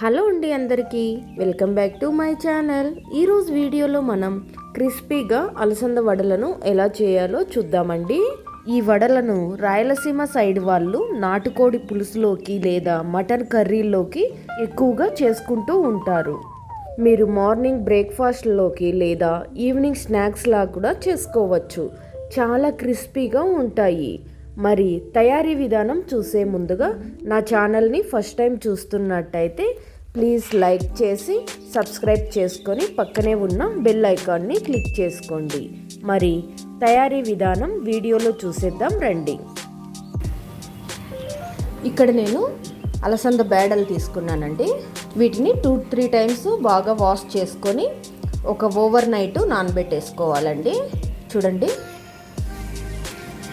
Hello అండి అందరికీ. Welcome back to my channel. ఈరోజు వీడియోలో మనం క్రిస్పీగా అలసంద వడలను ఎలా చేయాలో చూద్దామండి. ఈ వడలను రాయలసీమ సైడ్ వాళ్ళు నాటుకోడి పులుసులోకి లేదా మటన్ కర్రీలోకి ఎక్కువగా చేసుకుంటూ ఉంటారు. మీరు మార్నింగ్ బ్రేక్ఫాస్ట్లోకి లేదా ఈవినింగ్ స్నాక్స్లా కూడా చేసుకోవచ్చు. చాలా క్రిస్పీగా ఉంటాయి. మరి తయారీ విధానం చూసే ముందుగా నా ఛానల్ని ఫస్ట్ టైం చూస్తున్నట్టయితే ప్లీజ్ లైక్ చేసి సబ్స్క్రైబ్ చేసుకొని పక్కనే ఉన్న బెల్ ఐకాన్ని క్లిక్ చేసుకోండి. మరి తయారీ విధానం వీడియోలో చూసేద్దాం రండి. ఇక్కడ నేను అలసంద బేడలు తీసుకున్నానండి. వీటిని టూ త్రీ టైమ్స్ బాగా వాష్ చేసుకొని ఒక ఓవర్ నైట్ నానబెట్టేసుకోవాలండి. చూడండి.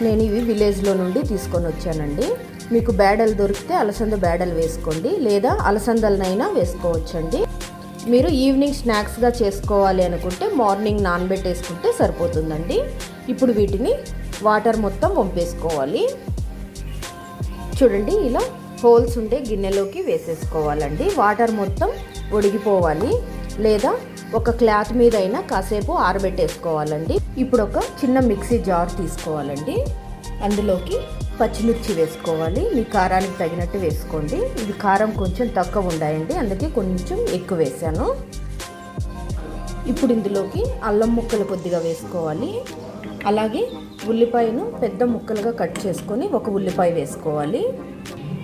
నేను ఇవి విలేజ్లో నుండి తీసుకొని వచ్చానండి. మీకు బేడలు దొరికితే అలసంద బేడలు వేసుకోండి లేదా అలసందలనైనా వేసుకోవచ్చండి. మీరు ఈవినింగ్ స్నాక్స్గా చేసుకోవాలి అనుకుంటే మార్నింగ్ నానబెట్టేసుకుంటే సరిపోతుందండి. ఇప్పుడు వీటిని వాటర్ మొత్తం వంపేసుకోవాలి. చూడండి ఇలా హోల్స్ ఉండే గిన్నెలోకి వేసేసుకోవాలండి. వాటర్ మొత్తం ఒడిగిపోవాలి లేదా ఒక క్లాత్ మీద అయినా కాసేపు ఆరబెట్టేసుకోవాలండి. ఇప్పుడు ఒక చిన్న మిక్సీ జార్ తీసుకోవాలండి. అందులోకి పచ్చిమిర్చి వేసుకోవాలి. మీ కారానికి తగినట్టు వేసుకోండి. ఇది కారం కొంచెం తక్కువ ఉండాయండి అందుకే కొంచెం ఎక్కువ వేసాను. ఇప్పుడు ఇందులోకి అల్లం ముక్కలు కొద్దిగా వేసుకోవాలి. అలాగే ఉల్లిపాయను పెద్ద ముక్కలుగా కట్ చేసుకొని ఒక ఉల్లిపాయ వేసుకోవాలి.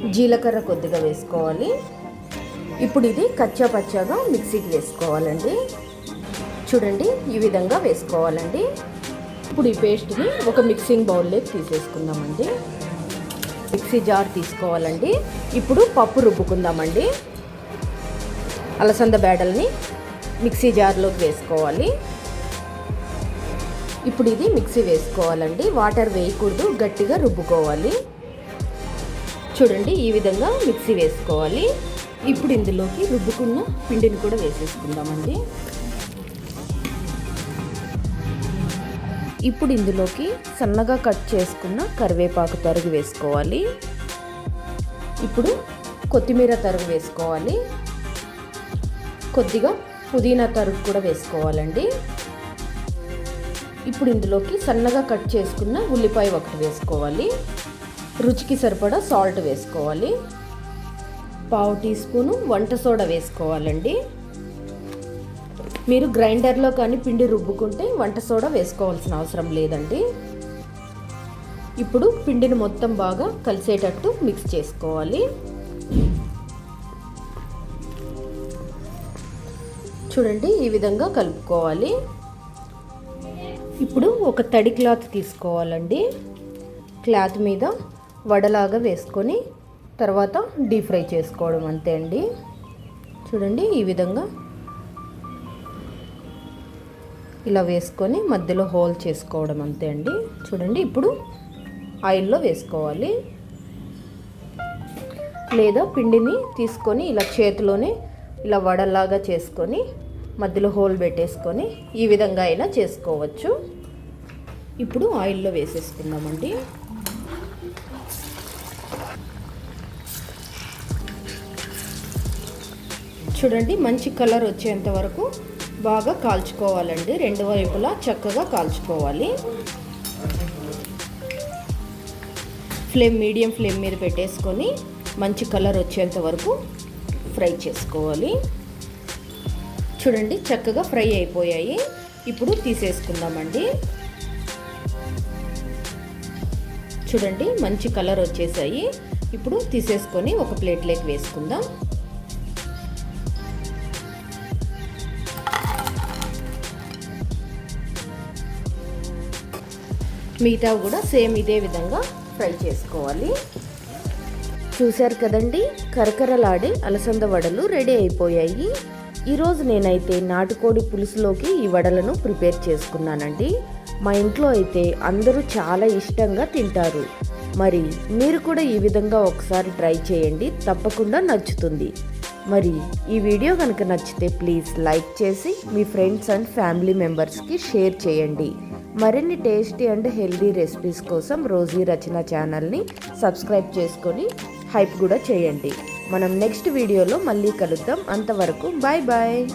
జీలకర్ర కొద్దిగా వేసుకోవాలి. ఇప్పుడు ఇది కచ్చా పచ్చాగా మిక్సీకి వేసుకోవాలండి. చూడండి ఈ విధంగా వేసుకోవాలండి. ఇప్పుడు ఈ పేస్ట్ని ఒక మిక్సింగ్ బౌల్లోకి తీసేసుకుందామండి. మిక్సీ జార్ తీసుకోవాలండి. ఇప్పుడు పప్పు రుబ్బుకుందామండి. అలసంద బేడల్ని మిక్సీ జార్లోకి వేసుకోవాలి. ఇప్పుడు ఇది మిక్సీ వేసుకోవాలండి. వాటర్ వేయకూడదు గట్టిగా రుబ్బుకోవాలి. చూడండి ఈ విధంగా మిక్సీ వేసుకోవాలి. ఇప్పుడు ఇందులోకి రుబ్బుకున్న పిండిని కూడా వేసేసుకుందామండి. ఇప్పుడు ఇందులోకి సన్నగా కట్ చేసుకున్న కరివేపాకు తరుగు వేసుకోవాలి. ఇప్పుడు కొత్తిమీర తరుగు వేసుకోవాలి. కొద్దిగా పుదీనా తరుగు కూడా వేసుకోవాలండి. ఇప్పుడు ఇందులోకి సన్నగా కట్ చేసుకున్న ఉల్లిపాయ ఒకటి వేసుకోవాలి. రుచికి సరిపడా సాల్ట్ వేసుకోవాలి. పావు టీ స్పూను వంట సోడా వేసుకోవాలండి. మీరు గ్రైండర్లో కానీ పిండి రుబ్బుకుంటే వంట సోడా వేసుకోవాల్సిన అవసరం లేదండి. ఇప్పుడు పిండిని మొత్తం బాగా కలిసేటట్టు మిక్స్ చేసుకోవాలి. చూడండి ఈ విధంగా కలుపుకోవాలి. ఇప్పుడు ఒక తడి క్లాత్ తీసుకోవాలండి. క్లాత్ మీద వడలాగా వేసుకొని తర్వాత డీప్ ఫ్రై చేసుకోవడం అంతే అండి. చూడండి ఈ విధంగా ఇలా వేసుకొని మధ్యలో హోల్ చేసుకోవడం అంతే అండి. చూడండి ఇప్పుడు ఆయిల్లో వేసుకోవాలి. లేదా పిండిని తీసుకొని ఇలా చేతిలోనే ఇలా వడలాగా చేసుకొని మధ్యలో హోల్ పెట్టేసుకొని ఈ విధంగా అయినా చేసుకోవచ్చు. ఇప్పుడు ఆయిల్లో వేసేసుకుందామండి. చూడండి మంచి కలర్ వచ్చేంత వరకు బాగా కాల్చుకోవాలండి. రెండు వైపులా చక్కగా కాల్చుకోవాలి. ఫ్లేమ్ మీడియం ఫ్లేమ్ మీద పెట్టేసుకొని మంచి కలర్ వచ్చేంత వరకు ఫ్రై చేసుకోవాలి. చూడండి చక్కగా ఫ్రై అయిపోయాయి. ఇప్పుడు తీసేసుకుందామండి. చూడండి మంచి కలర్ వచ్చేసాయి. ఇప్పుడు తీసేసుకొని ఒక ప్లేట్లోకి వేసుకుందాం. మిగతా కూడా సేమ్ ఇదే విధంగా ఫ్రై చేసుకోవాలి. చూశారు కదండి కరకరలాడే అలసంద వడలు రెడీ అయిపోయాయి. ఈరోజు నేనైతే నాటుకోడి పులుసులోకి ఈ వడలను ప్రిపేర్ చేసుకున్నానండి. మా ఇంట్లో అయితే అందరూ చాలా ఇష్టంగా తింటారు. మరి మీరు కూడా ఈ విధంగా ఒకసారి ట్రై చేయండి తప్పకుండా నచ్చుతుంది. మరి ఈ వీడియో కనుక నచ్చితే ప్లీజ్ లైక్ చేసి మీ ఫ్రెండ్స్ అండ్ ఫ్యామిలీ మెంబర్స్కి షేర్ చేయండి. మరిన్ని టేస్టీ అండ్ హెల్దీ రెసిపీస్ కోసం రోజీ రచన ఛానల్ని సబ్స్క్రైబ్ చేసుకొని హైప్ కూడా చేయండి. మనం నెక్స్ట్ వీడియోలో మళ్ళీ కలుద్దాం. అంతవరకు బాయ్ బాయ్